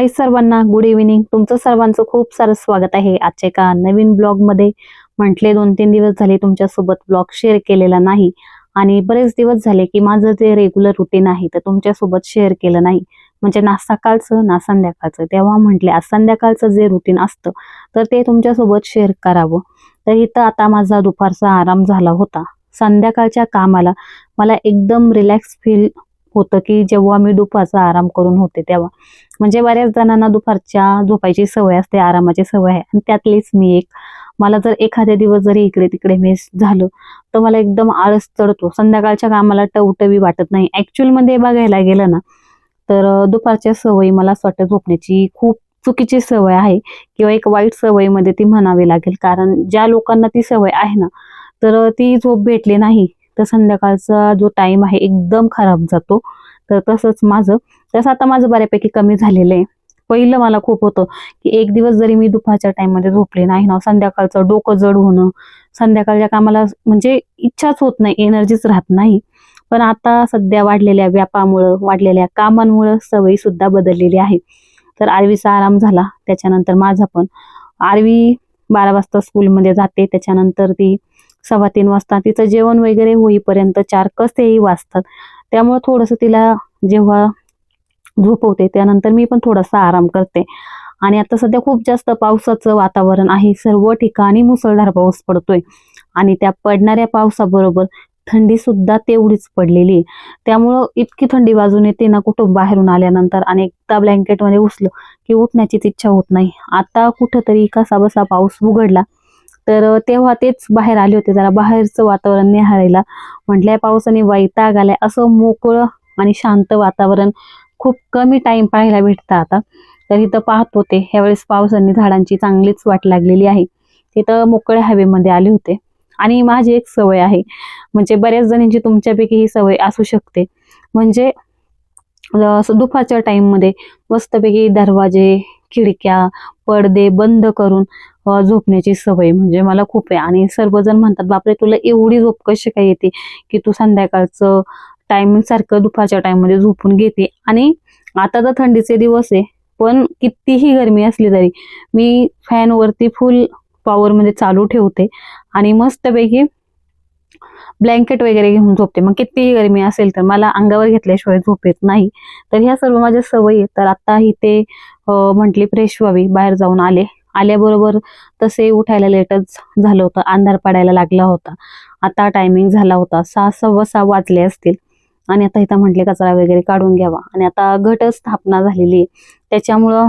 हाय सर्वांना good evening तुमचं सर्वांचं खूप सारं स्वागत आहे आजच्या एका नवीन ब्लॉगमध्ये म्हटले दोन तीन दिवस झाले तुमच्यासोबत ब्लॉग शेअर केलेला नाही. आणि बरेच दिवस झाले की माझं जे रेग्युलर रुटीन आहे तर तुमच्यासोबत शेअर केलं नाही. म्हणजे ना सकाळचं ना संध्याकाळचं. तेव्हा म्हटले आज संध्याकाळचं जे रुटीन असतं तर ते तुमच्यासोबत शेअर करावं. तर इथं आता माझा दुपारचा आराम झाला होता. संध्याकाळच्या कामाला मला एकदम रिलॅक्स फील होतं की जेव्हा मी दुपारचा आराम करून होते तेव्हा. म्हणजे बऱ्याच जणांना दुपारच्या झोपायची सवय असते आरामाची सवय आहे. आणि त्यातलीच मी एक मला जर एखाद्या दिवस जरी इकडे तिकडे मिस झालं तर मला एकदम आळस चढतो. संध्याकाळच्या कामाला टवटवी वाटत नाही. ऍक्च्युअलमध्ये बघायला गेलं ना तर दुपारच्या सवयी मला असं वाटतं झोपण्याची खूप चुकीची सवय आहे. किंवा एक वाईट सवयीमध्ये ती म्हणावी लागेल. कारण ज्या लोकांना ती सवय आहे ना तर ती झोप भेटली नाही. तर संध्याकाळचा जो टाइम आहे एकदम खराब जातो. तर तसंच माझं. तसं आता माझं बऱ्यापैकी कमी झालेलं आहे. पहिलं मला खूप होतं की एक दिवस जरी मी दुपारच्या टाइममध्ये झोपले नाही ना संध्याकाळचं डोकं जड होणं संध्याकाळच्या कामाला म्हणजे इच्छाच होत नाही एनर्जीच राहत नाही. पण आता सध्या वाढलेल्या व्यापामुळं वाढलेल्या कामांमुळं सवयी सुद्धा बदललेली आहे. तर आरवीचा आराम झाला त्याच्यानंतर माझा पण. आरवी बारा वाजता स्कूलमध्ये जाते त्याच्यानंतर ती सव्वा तीन वाजता. तिचं जेवण वगैरे होईपर्यंत चार कसेही वाजतात. त्यामुळं थोडंसं तिला जेव्हा झोपवते त्यानंतर मी पण थोडासा आराम करते. आणि आता सध्या खूप जास्त पावसाचं वातावरण आहे. सर्व ठिकाणी मुसळधार पाऊस पडतोय. आणि त्या पडणाऱ्या पावसाबरोबर थंडी सुद्धा तेवढीच पडलेली आहे. त्यामुळं इतकी थंडी वाजून येते ना कुठं बाहेरून आल्यानंतर आणि एकदा ब्लँकेटमध्ये उसलं की उठण्याचीच इच्छा होत नाही. आता कुठंतरी कसा बसा पाऊस उघडला. तर तेव्हा तेच बाहेर आले होते जरा बाहेरचं वातावरण निहाळायला म्हटल्या पावसाने वैताग आलाय. असं मोकळं आणि शांत वातावरण खूप कमी टाइम पाहायला भेटतं आता. तर इथं पाहत होते. ह्यावेळेस पावसाने झाडांची चांगलीच वाट लागलेली आहे. तिथं मोकळ्या हवेमध्ये आले होते. आणि माझी एक सवय आहे. म्हणजे बऱ्याच जणींची तुमच्यापैकी ही सवय असू शकते. म्हणजे असं दुपारच्या टाइममध्ये मस्तपैकी दरवाजे खिडक्या पडदे बंद करून झोपण्याची सवय. म्हणजे मला खूप आहे. आणि सर्वजण म्हणतात बापरे तुला एवढी झोप कशी काय येते की तू संध्याकाळचं टायमिंग सारखं दुपारच्या टाइममध्ये झोपून घेते? आणि आता तर थंडीचे दिवस आहे पण कितीही गरमी असली तरी मी फॅनवरती फुल पॉवर मध्ये चालू ठेवते आणि मस्तपैकी ब्लँकेट वगैरे घेऊन झोपते. मग कितीही गरमी असेल तर मला अंगावर घेतल्याशिवाय झोप येत नाही. तर ह्या सर्व माझ्या सवयी तर आता इथे म्हटली फ्रेश व्हावी बाहेर जाऊन आले. आल्याबरोबर तसे उठायला लेटच झालं होतं अंधार पडायला लागला होता. आता टायमिंग झाला होता. सहा सव्वा सहा वाजले असतील. आणि आता इथं म्हटले कचरा वगैरे काढून घ्यावा. आणि आता घट स्थापना झालेली आहे. त्याच्यामुळं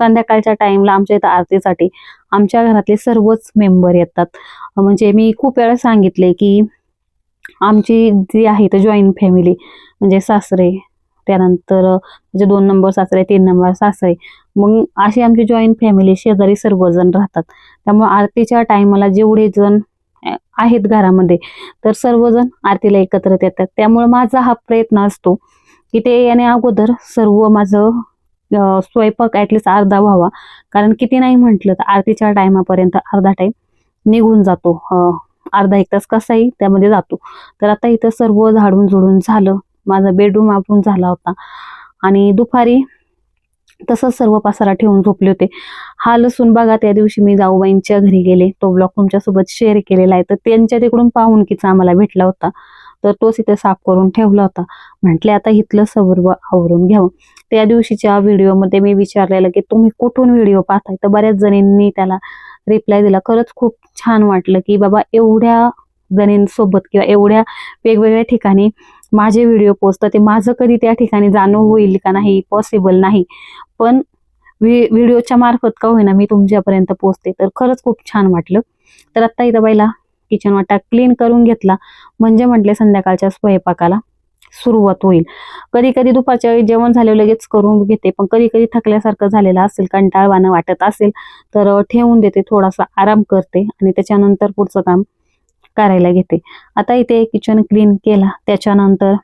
संध्याकाळच्या टाइमला आमच्या इथं आरतीसाठी आमच्या घरातले सर्वच मेंबर येतात. म्हणजे मी खूप वेळा सांगितले की आमची जी आहे तर जॉईंट फॅमिली म्हणजे सासरे त्यानंतर म्हणजे दोन नंबर सासरे तीन नंबर सासरे मग अशी आमची जॉईंट फॅमिली शेजारी सर्वजण राहतात. त्यामुळे आरतीच्या टायमाला जेवढे जण आहेत घरामध्ये तर सर्वजण आरतीला एकत्र येतात. त्यामुळे माझा हा प्रयत्न असतो की ते याने अगोदर सर्व माझं स्वयंपाक ॲटलिस्ट अर्धा व्हावा. कारण किती नाही म्हटलं तर आरतीच्या टायमापर्यंत अर्धा टाईम निघून जातो. अर्धा एक तास कसाही त्यामध्ये जातो. तर आता इथं सर्व झाडून झुडून झालं. माझा बेडरूम आपण झाला होता. आणि दुपारी तसंच सर्व पसारा ठेवून झोपले होते. हा लसूण बघा त्या दिवशी मी जाऊबाईंच्या घरी गेले. तो ब्लॉग तुमच्यासोबत शेअर केलेला आहे. तर त्यांच्या तिकडून पाहुणकीचा आम्हाला भेटला होता. तर तोच इथे साफ करून ठेवला होता. म्हटले आता इथलं सर्व आवरून घ्यावं. त्या दिवशीच्या व्हिडिओमध्ये मी विचारलेलं की तुम्ही कुठून व्हिडिओ पाहताय? तर बऱ्याच जणींनी त्याला रिप्लाय दिला. खरंच खूप छान वाटलं की बाबा एवढ्या जणींसोबत किंवा एवढ्या वेगवेगळ्या ठिकाणी माझे व्हिडिओ पोचतात ते माझं कधी त्या ठिकाणी जाणं होईल का नाही पॉसिबल नाही. पण व्हिडिओच्या मार्फत का होईना मी तुमच्यापर्यंत पोचते तर खरंच खूप छान वाटलं. तर आत्ता इथं बाईला किचन वाटा क्लीन करून घेतला. म्हणजे म्हटले संध्याकाळच्या स्वयंपाकाला सुरुवात होईल. कधी कधी दुपारच्या वेळी जेवण झाल्यावर लगेच करून घेते. पण कधी कधी थकल्यासारखं झालेलं असेल कंटाळवाणं वाटत असेल तर ठेवून देते थोडासा आराम करते. आणि त्याच्यानंतर पुढचं काम करायला घेते. आता इथे किचन क्लीन केला. त्याच्यानंतर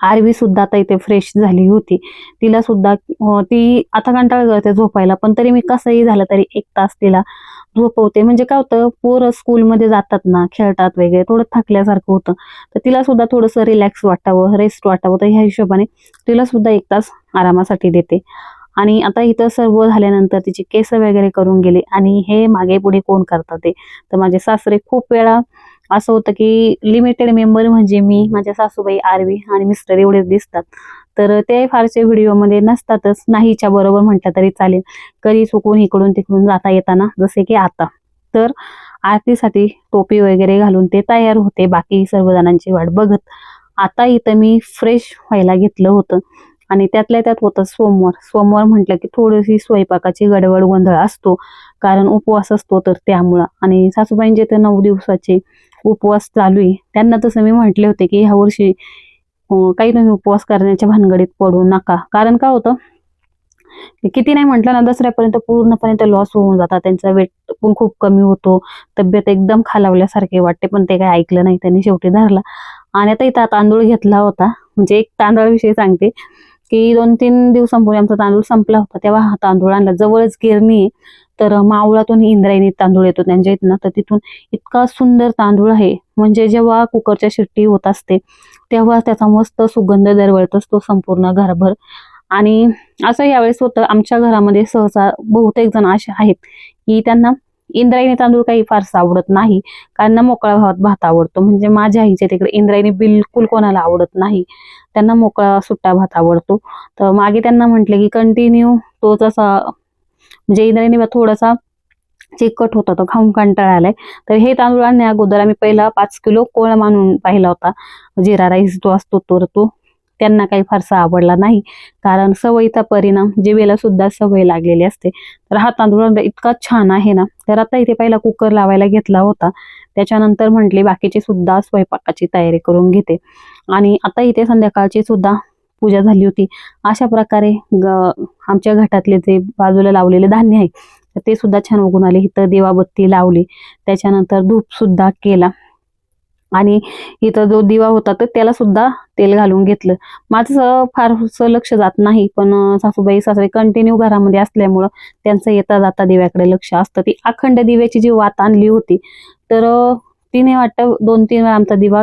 आरवी सुद्धा आता इथे फ्रेश झाली होती. तिला सुद्धा ती आता कंटाळ करते झोपायला पण तरी मी कसंही झालं तरी एक तास तिला झोपवते. म्हणजे काय होतं पोरं स्कूलमध्ये जातात ना खेळतात वगैरे थोडं थकल्यासारखं होतं. तर तिला सुद्धा थोडंसं रिलॅक्स वाटावं रेस्ट वाटावं तर ह्या हिशोबाने तिला सुद्धा एक तास आरामासाठी देते. आणि आता इथं सर्व झाल्यानंतर तिचे केस वगैरे करून गेले आणि हे मागे पुढे कोण करतात ते? तर माझे सासरे खूप वेळा असं होतं की लिमिटेड मेंबर म्हणजे मी माझ्या सासूबाई आरवी आणि मिस्टर एवढेच दिसतात. तर ते फारसे व्हिडिओमध्ये नसतातच नाहीच्या बरोबर म्हटलं तरी चालेल. कधी चुकून इकडून तिकडून जाता येताना जसे की आता. तर आरतीसाठी टोपी वगैरे घालून ते तयार होते बाकी सर्वजणांची वाट बघत. आता इथं मी फ्रेश व्हायला घेतलं होतं. आणि त्यातल्या त्यात होतं सोमवार. सोमवार म्हटलं की थोडीशी स्वयंपाकाची गडबड गोंधळ असतो. कारण उपवास असतो तर त्यामुळं. आणि सासूबाईंचे तर नऊ दिवसाचे उपवास चालू आहे त्यांना तसं मी म्हटले होते की ह्या वर्षी काही तुम्ही उपवास करण्याच्या भानगडीत पडू नका. कारण काय होतं? किती नाही म्हटलं ना दसऱ्यापर्यंत पूर्णपणे लॉस होऊन जातात. त्यांचा वेट पण खूप कमी होतो. तब्येत एकदम खालावल्यासारखे वाटते पण ते काही ऐकलं नाही. त्यांनी शेवटी धरला. आणि आता इथं तांदूळ घेतला होता. म्हणजे एक तांदळाविषयी सांगते. की दोन तीन दिवसांपूर्वी आमचा तांदूळ संपला होता. तेव्हा हा तांदूळ आणला. जवळच गिरणी आहे. तर मावळातून इंद्रायणी तांदूळ येतो त्यांच्या इथनं. तर तिथून इतका सुंदर तांदूळ आहे. म्हणजे जेव्हा कुकरच्या शिट्टी होत असते तेव्हा त्याचा मस्त सुगंध दरवळत असतो संपूर्ण घरभर. आणि असं यावेळेस होतं. आमच्या घरामध्ये सहसा बहुतेक जण असे आहेत की त्यांना इंद्रायणी तांदूळ काही फारसा आवडत नाही. कारण ना मोकळा भात भात आवडतो. म्हणजे माझ्या आईच्या तिकडे इंद्रायणी बिलकुल कोणाला आवडत नाही. त्यांना मोकळा सुट्टा भात आवडतो. तर मागे त्यांना म्हटले की कंटिन्यू तोच असा म्हणजे इंद्रायणी भात थोडासा चिकट होता तो खाऊन कंटाळा आलाय. तर हे तांदूळ आणण्या अगोदर आम्ही पहिला पाच किलो कोळ मानून पाहिला होता. जिरा राईस जो असतो तो तो त्यांना काही फारसा आवडला नाही. कारण सवयीचा परिणाम जिभेला सुद्धा सवय लागलेली असते. तर हा तांदूळ इतका छान आहे ना तर आता इथे पहिला कुकर लावायला घेतला होता. त्याच्यानंतर म्हटले बाकीची सुद्धा स्वयंपाकाची तयारी करून घेते. आणि आता इथे संध्याकाळची सुद्धा पूजा झाली होती. अशा प्रकारे ग आमच्या घटातले जे बाजूला लावलेले धान्य आहे तर ते सुद्धा छान उगून आले. इथं देवाबत्ती लावली. त्याच्यानंतर धूप सुद्धा केला. आणि इथं जो दिवा होता तर त्याला सुद्धा तेल घालून घेतलं. माझं फारसं लक्ष जात नाही पण सासूबाई सासरे कंटिन्यू घरामध्ये असल्यामुळं त्यांचं येता जाता दिव्याकडे लक्ष असतं. ती अखंड दिव्याची जी वात आणली होती तर तिने वाटतं दोन तीन वेळा आमचा दिवा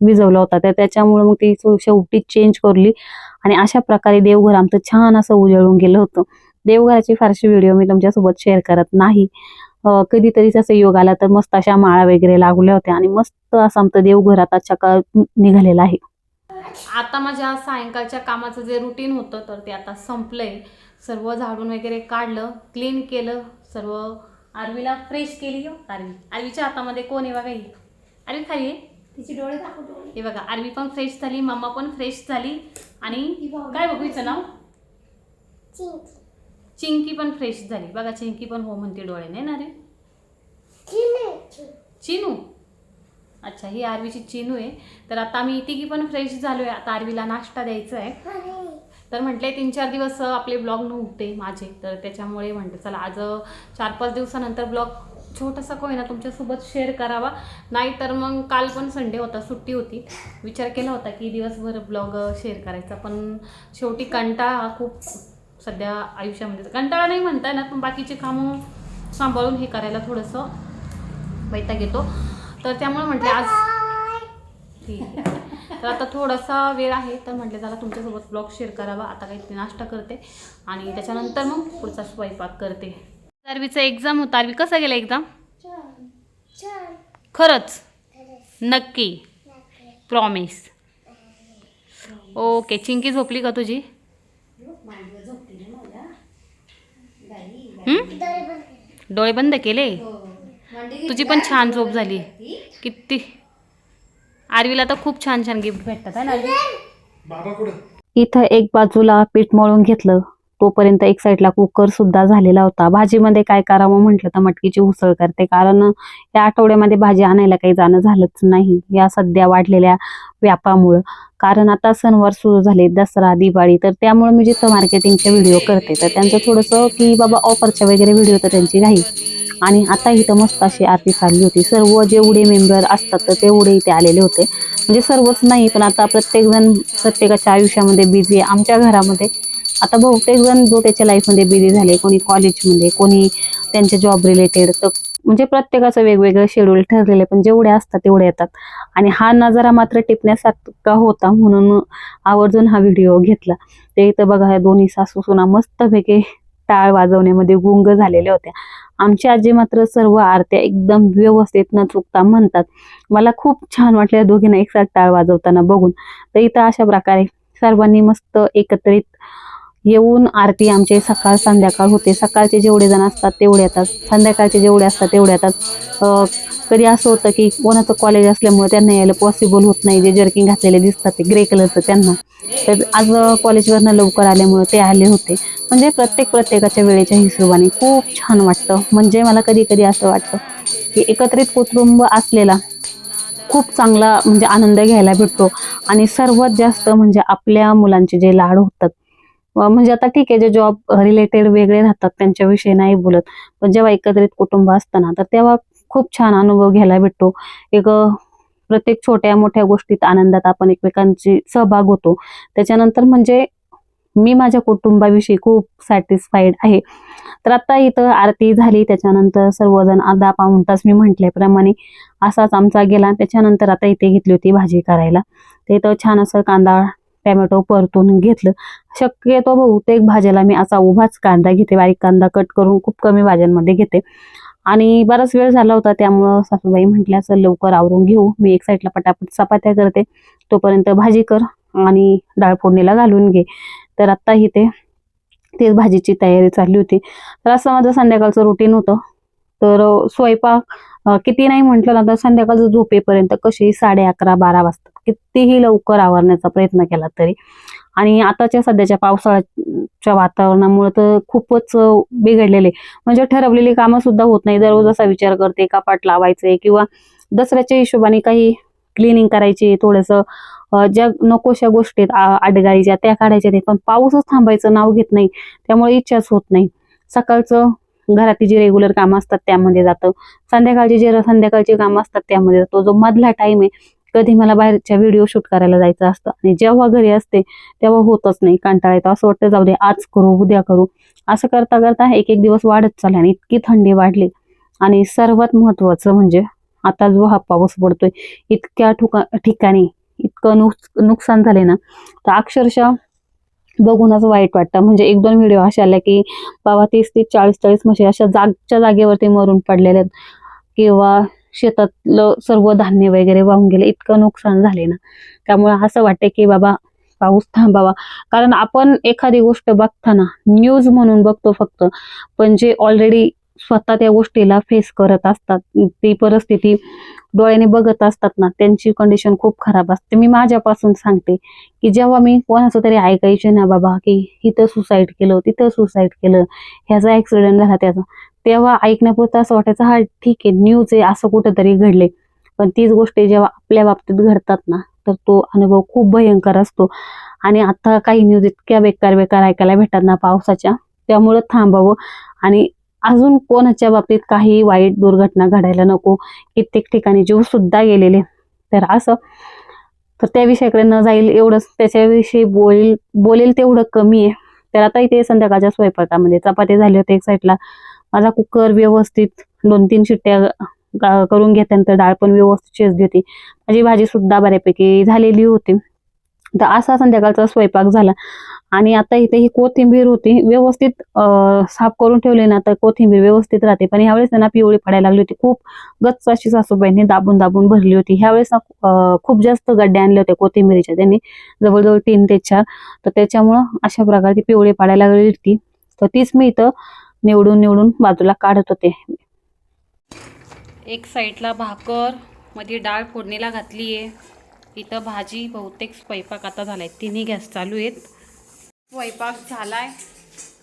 विजवला होता. तर त्याच्यामुळे मग ती शेवटी चेंज करली आणि अशा प्रकारे देवघर आमचं छान असं उजळून गेलं होतं. देवघराची फारशी व्हिडिओ मी तुमच्यासोबत शेअर करत नाही. कधीतरीच असं योग आला तर मस्त अशा माळा वगैरे लागल्या होत्या आणि मस्त असं आमचं देवघर आता चका निघालेलं आहे. आता माझ्या सायंकाळच्या कामाचं जे रुटीन होतं तर ते आता संपलंय. सर्व झाडून वगैरे काढलं क्लीन केलं सर्व आरवीला फ्रेश केली हो आरवी. आरवीच्या हातामध्ये कोण आहे बघा ही? आरवी खाली आहे तिचे डोळे दाखव डोळे. हे बघा आरवी पण फ्रेश झाली मम्मा पण फ्रेश झाली आणि काय बघू हिचं नाव? चिंकी पण फ्रेश झाली. बघा चिंकी पण हो म्हणते डोळ्याने ना रे? चिनू अच्छा ही आरवीची चिनू आहे. तर आता आम्ही तिघी पण फ्रेश झालोय. आता आरवीला नाश्ता द्यायचा आहे तर म्हटले तीन चार दिवस आपले ब्लॉग नव्हते माझे. तर त्याच्यामुळे म्हटलं चला आज चार पाच दिवसानंतर ब्लॉग छोटासा का होईना तुमच्यासोबत शेअर करावा. नाही तर मग काल पण संडे होता सुट्टी होती. विचार केला होता की दिवसभर ब्लॉग शेअर करायचा. पण शेवटी कंटाळा खूप सध्या आयुष्यामध्ये. कंटाळा नाही म्हणता येणार पण बाकीचे कामं सांभाळून हे करायला थोडंसं वैताग येतो तर त्यामुळे म्हटले आज ठीक आहे. तर आता थोडासा वेळ आहे तर म्हटले चला तुमच्यासोबत ब्लॉग शेअर करावा. आता काहीतरी नाश्ता करते आणि त्याच्यानंतर मग पुढचा स्वयंपाक करते. आरवीचा एक्झाम होता. आरवी कसा गेला एक्झाम खरंच? नक्की. प्रॉमिस ओके चिंकी झोपली का तुझी हं? डोळे बंद केले? तुझी पण छान झोप झाली. किती? आरवीला तर खूप छान छान गिफ्ट भेटतात आहे ना आरवी? बाबा कुठं? इथं एक बाजूला पीठ मळून घेतलं. तोपर्यंत एक साईडला कुकर सुद्धा झालेला होता. भाजीमध्ये काय करावं म्हटलं तर मटकीची उसळ करते. कारण या आठवड्यामध्ये भाजी आणायला काही जाणं झालंच नाही. या सध्या वाढलेल्या व्यापामुळं. कारण आता सणवार सुरू झाले दसरा दिवाळी तर त्यामुळे मी जिथं मार्केटिंगचे व्हिडिओ करते तर त्यांचं थोडंसं की बाबा ऑफरच्या वगैरे व्हिडिओ तर त्यांची नाही आणि आता इथं मस्त अशी आरती चालली होती. सर्व जेवढे मेंबर असतात तर तेवढे इथे आलेले होते. म्हणजे सर्वच नाही पण आता प्रत्येकजण प्रत्येकाच्या आयुष्यामध्ये बिझी आहे. आमच्या घरामध्ये आता बहुतेकजण जो त्याच्या लाईफमध्ये बिझी झाले कोणी कॉलेजमध्ये कोणी त्यांच्या जॉब रिलेटेड तर म्हणजे प्रत्येकाचं वेगवेगळं शेड्यूल ठरलेलं आहे पण जेवढे असतात तेवढे येतात. आणि हा नजारा मात्र टिपण्यासारखा होता म्हणून आवर्जून हा व्हिडिओ घेतला. ते इथं बघा ह्या दोन्ही सासू सुना मस्तपैकी टाळ वाजवण्यामध्ये गुंग झालेल्या होत्या. आमची आजी मात्र सर्व आरत्या एकदम व्यवस्थित न चुकता म्हणतात. मला खूप छान वाटलं या दोघींना एकसाथ टाळ वाजवताना बघून. तर इथं अशा प्रकारे सर्वांनी मस्त एकत्रित येऊन आरती आमचे सकाळ संध्याकाळ होते. सकाळचे जेवढे जण असतात तेवढे येतात. संध्याकाळचे जेवढे असतात तेवढे येतात. कधी असं होतं की कोणाचं कॉलेज असल्यामुळे त्यांना यायला पॉसिबल होत नाही. जे जर्किंग घातलेले दिसतात ते ग्रे कलरचं त्यांना. तर आज कॉलेजवरनं लवकर आल्यामुळे ते आले होते. म्हणजे प्रत्येक प्रत्येकाच्या वेळेच्या हिशोबाने खूप छान वाटतं. म्हणजे मला कधी कधी असं वाटतं की एकत्रित कुटुंब असलेला खूप चांगला म्हणजे आनंद घ्यायला भेटतो. आणि सर्वात जास्त म्हणजे आपल्या मुलांचे जे लाड होतात म्हणजे आता ठीक आहे जे जॉब रिलेटेड वेगळे राहतात त्यांच्याविषयी नाही बोलत. पण जेव्हा एकत्रित कुटुंब असताना तर तेव्हा खूप छान अनुभव घ्यायला भेटतो. एक प्रत्येक छोट्या मोठ्या गोष्टीत आनंदात आपण एकमेकांची सहभाग होतो. त्याच्यानंतर म्हणजे मी माझ्या कुटुंबाविषयी खूप सॅटिस्फाईड आहे. तर आता इथं आरती झाली त्याच्यानंतर सर्वजण अर्धा पाऊण तास मी म्हटल्याप्रमाणे असाच आमचा गेला. त्याच्यानंतर आता इथे घेतली होती भाजी करायला. ते इथं छान असं कांदा टॅमॅटो परतून घेतलं. शक्यतो बहुतेक भाज्याला मी असा उभाच कांदा घेते बारीक कांदा कट करून खूप कमी भाज्यांमध्ये घेते. आणि बराच वेळ झाला होता त्यामुळं सासूबाई म्हटल्या असं लवकर आवरून घेऊ मी एक साईडला पटापट चपात्या करते. तोपर्यंत भाजी कर आणि डाळ फोडणीला घालून घे. तर आत्ता इथे तेच भाजीची तयारी चालली होती. तर असं माझं संध्याकाळचं रुटीन होतं. तर स्वयंपाक किती नाही म्हटलं ना तर संध्याकाळचं झोपेपर्यंत कशी साडे अकरा बारा वाजता कितीही लवकर आवरण्याचा प्रयत्न केला तरी. आणि आताच्या सध्याच्या पावसाळ्याच्या वातावरणामुळे तर खूपच बिघडलेले. म्हणजे ठरवलेली कामं सुद्धा होत नाही. दररोज असा विचार करते कपाट लावायचे किंवा दसऱ्याच्या हिशोबाने काही क्लिनिंग करायची थोडंसं ज्या नकोशा गोष्टीत आ- त्या काढायच्या ते पण पाऊसच थांबायचं नाव घेत नाही. त्यामुळे इच्छाच होत नाही. सकाळचं घरातली जी रेग्युलर कामं असतात त्यामध्ये जातं. संध्याकाळची जे संध्याकाळची कामं असतात त्यामध्ये जातो. जो मधला टाइम आहे कधी मला बाहेरच्या व्हिडिओ शूट करायला जायचं असतं. आणि जेव्हा घरी असते तेव्हा होतच नाही. कंटाळा येतो. असं वाटतं जाऊ दे आज करू उद्या करू. असं करता करता एक एक दिवस वाढत चालला आणि इतकी थंडी वाढली. आणि सर्वात महत्वाचं म्हणजे आता जो हा पाऊस पडतोय इतक्या ठिकाणी इतकं नुक नुकसान झाले ना तर अक्षरशः बघूनच वाईट वाटतं. म्हणजे एक दोन व्हिडिओ असे आले की बाबा तीस तीस चाळीस चाळीस म्हशी अशा जागच्या जागेवरती मरून पडलेले आहेत. किंवा शेतातलं सर्व धान्य वगैरे वाहून गेले इतकं नुकसान झाले ना. त्यामुळे असं वाटते की बाबा पाऊस थांबावा. कारण आपण एखादी गोष्ट बघताना न्यूज म्हणून बघतो फक्त. पण जे ऑलरेडी स्वतः त्या गोष्टीला फेस करत असतात ती परिस्थिती डोळ्याने बघत असतात ना त्यांची कंडिशन खूप खराब असते. मी माझ्यापासून सांगते की जेव्हा मी कोणाचं तरी ऐकायचे ना बाबा की इथं सुसाईड केलं तिथं सुसाईड केलं ह्याचा ऍक्सिडेंट झाला त्याचा तेव्हा ऐकण्यापुरतं असं वाटायचं हा ठीक आहे न्यूज आहे असं कुठंतरी घडले पण तीच गोष्टी जेव्हा आपल्या बाबतीत घडतात ना तर तो अनुभव खूप भयंकर असतो. आणि आता काही न्यूज इतक्या बेकार बेकार ऐकायला भेटतात ना पावसाच्या त्यामुळं थांबावं. आणि अजून कोणाच्या बाबतीत काही वाईट दुर्घटना घडायला नको कित्येक ठिकाणी जीव सुद्धा गेलेले. तर असं. तर त्या विषयाकडे न जाईल एवढंच. त्याच्याविषयी बोल बोलेल तेवढं कमी आहे. तर आता इथे संध्याकाळच्या स्वयंपाकामध्ये चपाती झाली होती एक साईडला माझा कुकर व्यवस्थित दोन तीन शिट्ट्या करून घेतल्यानंतर डाळ पण व्यवस्थित शिजली होती. माझी भाजी सुद्धा बऱ्यापैकी झालेली होती. तर असा संध्याकाळचा स्वयंपाक झाला. आणि आता इथे ही कोथिंबीर होती व्यवस्थित साफ करून ठेवली ना तर कोथिंबीर व्यवस्थित राहते. पण ह्यावेळेस त्यांना पिवळी पडायला लागली होती. खूप गच्च अशी सासूबाईंनी दाबून दाबून भरली होती. ह्यावेळेस ना खूप जास्त गड्डे आणले होते कोथिंबीरीच्या. त्यांनी जवळजवळ तीन ते चार. तर त्याच्यामुळं अशा प्रकारची पिवळी पडायला लागली होती. तर तीच मी इथं निवडून निवडून बाजूला काढत होते. एक साईडला भाकरमध्ये डाळ फोडणीला घातली आहे इथं भाजी बहुतेक स्वयंपाक आता झाला आहे तिन्ही गॅस चालू आहेत. स्वयंपाक झाला आहे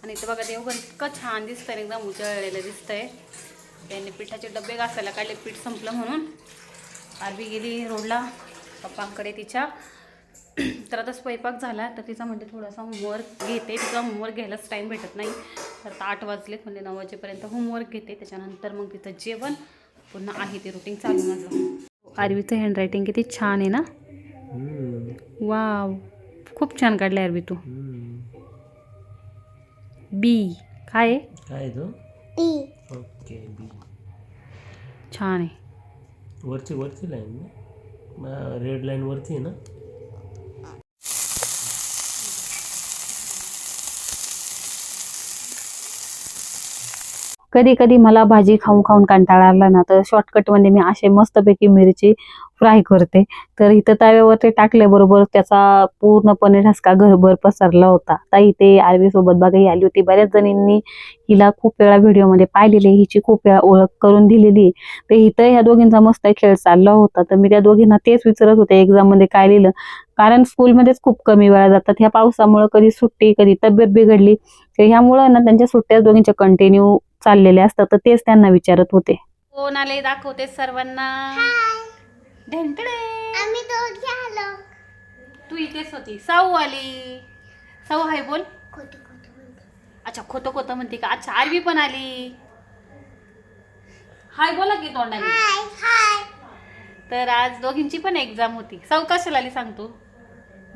आणि इथं बघा देवघर इतकं छान दिसतंय एकदम उजळलेलं दिसतंय. त्यांनी पिठाचे डबे घासायला काढले पीठ संपलं म्हणून. आरबी गेली रोडला पप्पांकडे तिच्या. तर आता स्वयंपाक झाला तर तिचा म्हणजे थोडासा होमवर्क घेते. तिचा होमवर्क घ्यायलाच टाईम भेटत नाही. तर आता आठ वाजलेत म्हणजे नऊ वाजेपर्यंत होमवर्क घेते. त्याच्यानंतर मग तिचं जेवण. पुन्हा आहे ते रुटीन चालू माझं. आरवीचं हँडरायटिंग किती छान आहे ना? वाव खूप छान काढलं अरबी तू. बी. काय? आहे काय तो? T okay B. छान आहे. वरची वरची लाईन ना? रेड लाईन वरती आहे ना? कधी कधी मला भाजी खाऊन खाऊन कंटाळा आला ना तर शॉर्टकटमध्ये मी असे मस्तपैकी मिरची फ्राय करते. तर इथं तव्यावर ते टाकल्याबरोबर त्याचा पूर्णपणे ठसका घरभर पसरला होता. तर इथे आरवी सोबत बागाई आली होती. बऱ्याच जणींनी हिला खूप वेळा व्हिडिओमध्ये पाहिलेली हिची खूप वेळा ओळख करून दिलेली. तर इथं ह्या दोघींचा मस्त खेळ चालला होता. तर मी त्या दोघींना तेच विचारत होते एक्झाममध्ये काय लिहिलं? कारण स्कूलमध्येच खूप कमी वेळा जातात. ह्या पावसामुळे कधी सुट्टी कधी तब्येत बिघडली. तर ह्यामुळं ना त्यांच्या सुट्ट्या दोघींच्या कंटिन्यू चाललेल्या असतात तर तेच त्यांना विचारत होते. कोण आले दाखवते सर्वांना. आम्ही दोघी आलो. तू इथेच होती. साऊ आली. साऊ हाय बोल. अच्छा खोटं खोटं म्हणते का? अच्छा आरवी पण आली. हाय बोला की तोंडाने. हाय हाय. तर आज दोघींची पण एक्झाम होती. साऊ कशाला आली सांगतो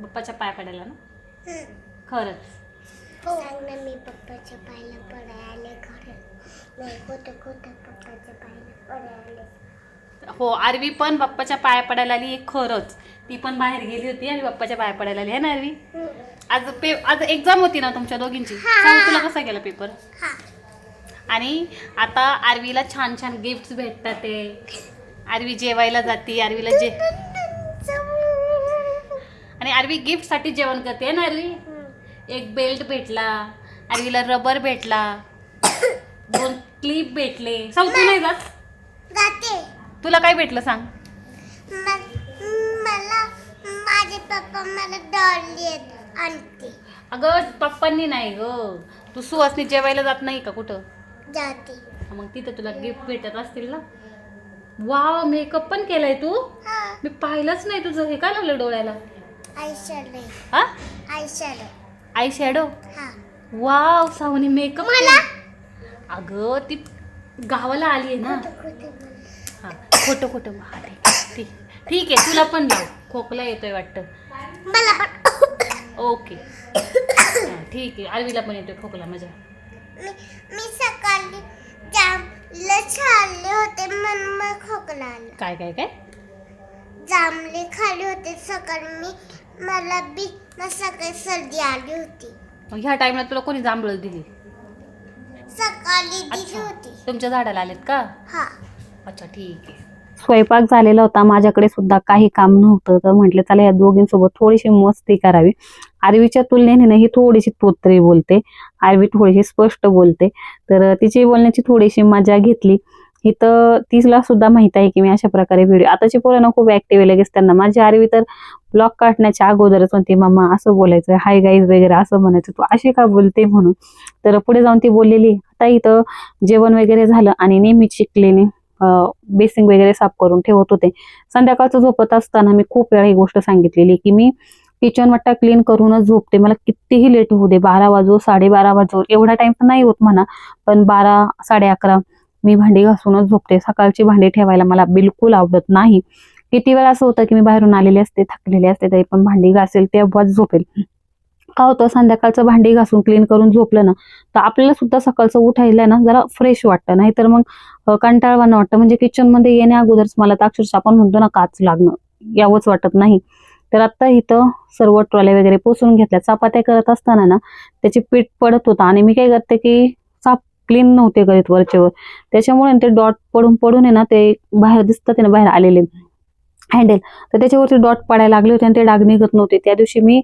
पप्पाच्या पाया पडायला ना? खरंच. सांग ना मी पप्पाच्या पायला पडाय आले खरं हो आरवी पण बाप्पाच्या पाया पडायला आली हे खरंच. ती पण बाहेर गेली होती आणि बाप्पाच्या पाया पडायला आली आहे ना आरवी? आज पे आज एक्झाम होती ना तुमच्या दोघींची? सांग तुला कसा गेला पेपर आणि आता आरवीला छान छान गिफ्ट्स भेटतात ते. आरवी जेवायला जाते आरवीला जे आणि आरवी गिफ्टसाठी जेवण करते ना आरवी? एक बेल्ट भेटला आरवीला रबर भेटला. दोन क्लिप भेटले. सांग तू नाही जात? जाते. तुला काय भेटलं सांग? मला माझे पप्पा मला डॉली आणते अगं पप्पांनी नाही ग. तू सुहासनी जेवायला जात नाही का कुठं? जाते. मग तिथं तुला गिफ्ट भेटत असतील ना? वा मेकअप पण केलाय तू? हा. मी पाहिलंच नाही तुझं. हे काय लावलं डोळ्याला? आयशॅडो हा? आयशॅडो आय शॅडो हा. वाव सावनी मेकअप मला? अगं ती गावाला आली आहे ना. हा खोटं खोटं हा, ठीक आहे, ठीक. ठीक आहे तुला पण लाव. खोकला येतोय वाटतं. ओके. हा, ठीक आहे आरवीला पण येतोय खोकला माझ्या मी सकाळी खाल्ले होते मला खोकला आला. काय काय काय? जांभले खाल्ले होते सकाळी मी. मला बी सकाळी सर्दी आली होती. मग ह्या टाइमला तुला कोणी जांभळं दिली? सकाळी दिली अच्छा. होती. तुमच्या झाडाला आलेत का? हा. अच्छा ठीक आहे. स्वयंपाक झालेला होता. माझ्याकडे सुद्धा काही काम नव्हतं. तर म्हटलं चला या दोघींसोबत थोडीशी मस्ती करावी. आरवीच्या तुलनेने ना ही थोडीशी तोत्री बोलते. आरवी थोडीशी स्पष्ट बोलते. तर तिची बोलण्याची थोडीशी मजा घेतली. इथं तिला सुद्धा माहीत आहे की मी अशा प्रकारे व्हिडिओ आताची पोरं ना खूप ऍक्टिव्ह लगेच त्यांना. माझी आरवी तर ब्लॉग काढण्याच्या अगोदरच म्हणते मम्मा असं बोलायचं हाय गाईज वगैरे असं म्हणायचं. तू अशी का बोलते म्हणून. तर पुढे जाऊन ती बोललेली आता इथं जेवण वगैरे झालं आणि नेहमी शिकलेने बेसिंग वगैरे साफ करून ठेवत होते. संध्याकाळचं झोपत असताना मी खूप वेळा ही गोष्ट सांगितलेली की मी किचन वाटा क्लीन करूनच झोपते. मला कितीही लेट होऊ दे बारा वाजो साडेबारा वाजो एवढा टाइम तर नाही होत म्हणा पण बारा साडे अकरा मी भांडी घासूनच झोपते. सकाळची भांडी ठेवायला मला बिलकुल आवडत नाही. किती वेळा असं होतं की मी बाहेरून आलेले असते थकलेले असते तरी पण भांडी घासेल तेव्हाच झोपेल. का होतं? संध्याकाळचं भांडी घासून क्लीन करून झोपलं ना तर आपल्याला सुद्धा सकाळचं उठायला ना जरा फ्रेश वाटतं. नाही तर मग अ, कंटाळवाणं वाटतं. म्हणजे किचनमध्ये येण्या अगोदरच मला तर अक्षरशः आपण म्हणतो ना काच लागणं. यावंच वाटत नाही. तर आता इथं सर्व ट्रॉले वगैरे पोसून घेतल्या. चपात्या करत असताना ना त्याची पीठ पडत होता. आणि मी काय करते की क्लीन नव्हते करीत वरचेवर त्याच्यामुळे ते डॉट पडून पडून आहे ना ते बाहेर दिसतात ना बाहेर आलेले. हँडल तर त्याच्यावरती डॉट पडायला लागले होते आणि ते डाग निघत नव्हते. त्या दिवशी मी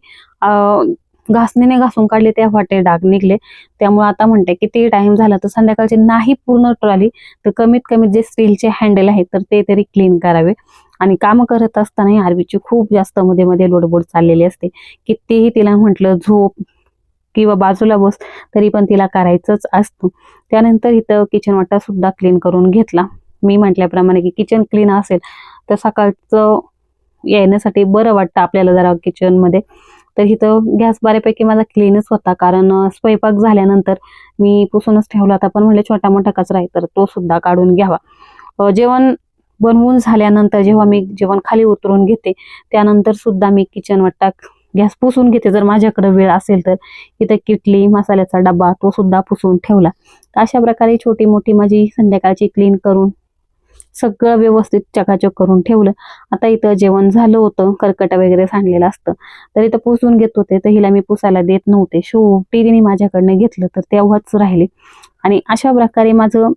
घासणीने घासून काढले त्या वाटे डाग निघले. त्यामुळे आता म्हणते किती टाइम झाला तर संध्याकाळचे नाही पूर्ण ट्रॉली तर कमीत कमी जे स्टीलचे हँडल आहेत तर ते तरी क्लीन करावे. आणि काम करत असताना आरवीची खूप जास्त मध्ये मध्ये लोडबोड चाललेली असते. कितीही तिला म्हटलं झोप किंवा बाजूला बस तरी पण तिला करायचंच असतं. त्यानंतर इथं किचन वाटा सुद्धा क्लीन करून घेतला. मी म्हटल्याप्रमाणे की किचन क्लीन असेल तर सकाळचं येण्यासाठी बरं वाटतं आपल्याला जरा किचनमध्ये तर इथं गॅस बऱ्यापैकी माझा क्लीनच होता कारण स्वयंपाक झाल्यानंतर मी पुसूनच ठेवला होता पण म्हणजे छोटा मोठा कचरा आहे तर तो सुद्धा काढून घ्यावा. जेवण बनवून झाल्यानंतर जेव्हा मी जेवण खाली उतरून घेते त्यानंतर सुद्धा मी किचन वाटा गॅस पुसून घेते. जर माझ्याकडे वेळ असेल तर. इथं किटली मसाल्याचा डबा तो सुद्धा पुसून ठेवला. तर अशा प्रकारे छोटी मोठी माझी संध्याकाळची क्लीन करून सगळं व्यवस्थित चकाचक करून ठेवलं. आता इथं जेवण झालं होतं. कर्कट वगैरे सांडलेलं असतं. तर इथं पुसून घेत होते. तर हिला मी पुसायला देत नव्हते. शेवटी तिने माझ्याकडनं घेतलं तर तेव्हाच राहिले. आणि अशा प्रकारे माझं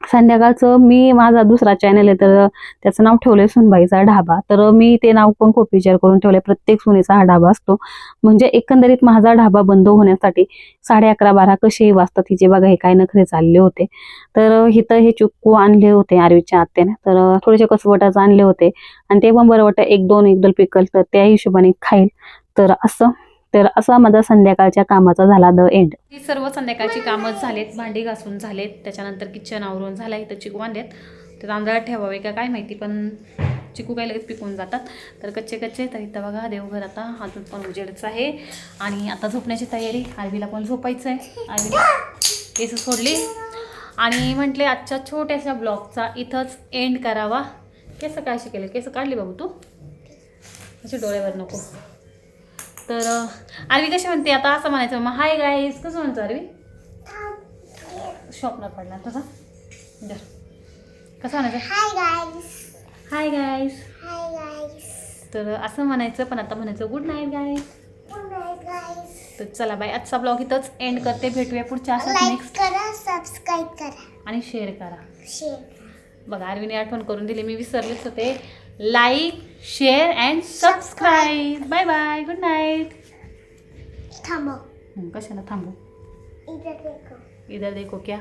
संध्याकाळचं मी माझा दुसरा चॅनल आहे तर त्याचं नाव ठेवलंय सुनबाईचा ढाबा. तर मी ते नाव पण खूप विचार करून ठेवलंय. प्रत्येक सुनेचा हा ढाबा असतो. म्हणजे एकंदरीत माझा ढाबा बंद होण्यासाठी साडे अकरा बारा कसेही वाजतात. हिचे बघा हे काय नखरे चालले होते. तर इथं हे चुकू आणले होते आरवीच्या आत्याने. तर थोडेसे कसवटाचं आणले होते. आणि ते पण बरं वाटतं एक दोन एक दोन पिकल तर त्या हिशोबाने खाईल. तर असं. तर असा माझा संध्याकाळच्या कामाचा झाला द एंड ही सर्व संध्याकाळची कामं झालेत भांडी घासून झालेत त्याच्यानंतर किचन आवरून झालं इथं चिकू आणलेत ते तांदळात ठेवावे का काय माहिती पण चिकू काय लगेच पिकून जातात. तर कच्चे कच्चे तर इथं बघा देवघर आता अजून पण उजेडच आहे. आणि आता झोपण्याची तयारी आरवीला पण झोपायचं आहे आरवीला केस सोडली. आणि म्हटले आजच्या छोट्याशा ब्लॉगचा इथंच एंड करावा. केस काय शिकेल केस काढली बाबू तू? असे डोळ्यावर नको. तर आरवी कशी म्हणते आता? असं म्हणायचं. मग हाय गाईज कसं म्हणतो आरवी? शॉपनर पडला तुझा. धर. कसं म्हणायचं? हाय गाईज हाय गाईस तर असं म्हणायचं पण आता म्हणायचं good night guys good night guys तर चला बाय आजचा ब्लॉग इथंच एंड करते. भेटूया पुढच्या नेक्स्ट करा सबस्क्राईब करा. आणि शेअर करा. शेअर बघा आरवीने आठवण करून दिली. मी विसरलेच होते. Like share and subscribe bye bye good night थांबव. कशाला थांबू इधर देखो. इधर देखो क्या?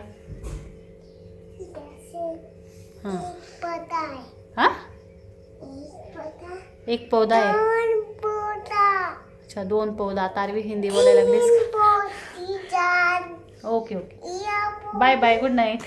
इधर से हाँ है. हाँ? एक पौधा. है? दोन पोता अच्छा दोन पौधा. तारवी हिंदी बोलायला लागलीस चार. ओके ओके या बाय बाय गुड नाईट